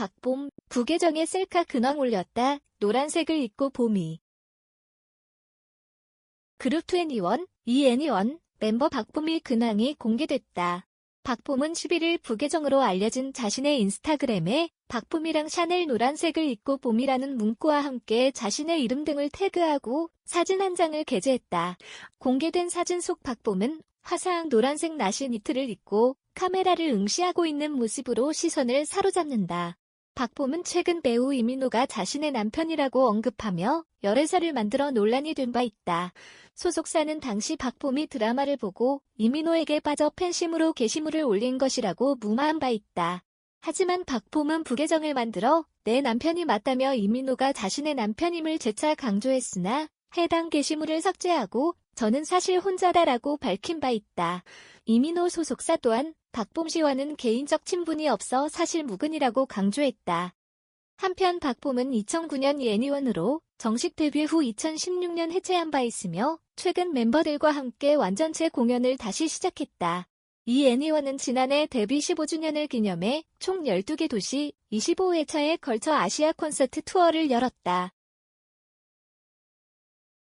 박봄, 부계정에 셀카 근황 올렸다. 노란색을 입고 봄이. 그룹 21, 이애니원 멤버 박봄이 근황이 공개됐다. 박봄은 11일 부계정으로 알려진 자신의 인스타그램에 박봄이랑 샤넬 노란색을 입고 봄이라는 문구와 함께 자신의 이름 등을 태그하고 사진 한 장을 게재했다. 공개된 사진 속 박봄은 화사한 노란색 나시 니트를 입고 카메라를 응시하고 있는 모습으로 시선을 사로잡는다. 박봄은 최근 배우 이민호가 자신의 남편이라고 언급하며 열애설을 만들어 논란이 된 바 있다. 소속사는 당시 박봄이 드라마를 보고 이민호에게 빠져 팬심으로 게시물을 올린 것이라고 무마한 바 있다. 하지만 박봄은 부계정을 만들어 내 남편이 맞다며 이민호가 자신의 남편임을 재차 강조했으나 해당 게시물을 삭제하고 저는 사실 혼자다라고 밝힌 바 있다. 이민호 소속사 또한 박봄 씨와는 개인적 친분이 없어 사실 무근이라고 강조했다. 한편 박봄은 2009년 예니원으로 정식 데뷔 후 2016년 해체한 바 있으며 최근 멤버들과 함께 완전체 공연을 다시 시작했다. 이 애니원은 지난해 데뷔 15주년을 기념해 총 12개 도시 25회차에 걸쳐 아시아 콘서트 투어를 열었다.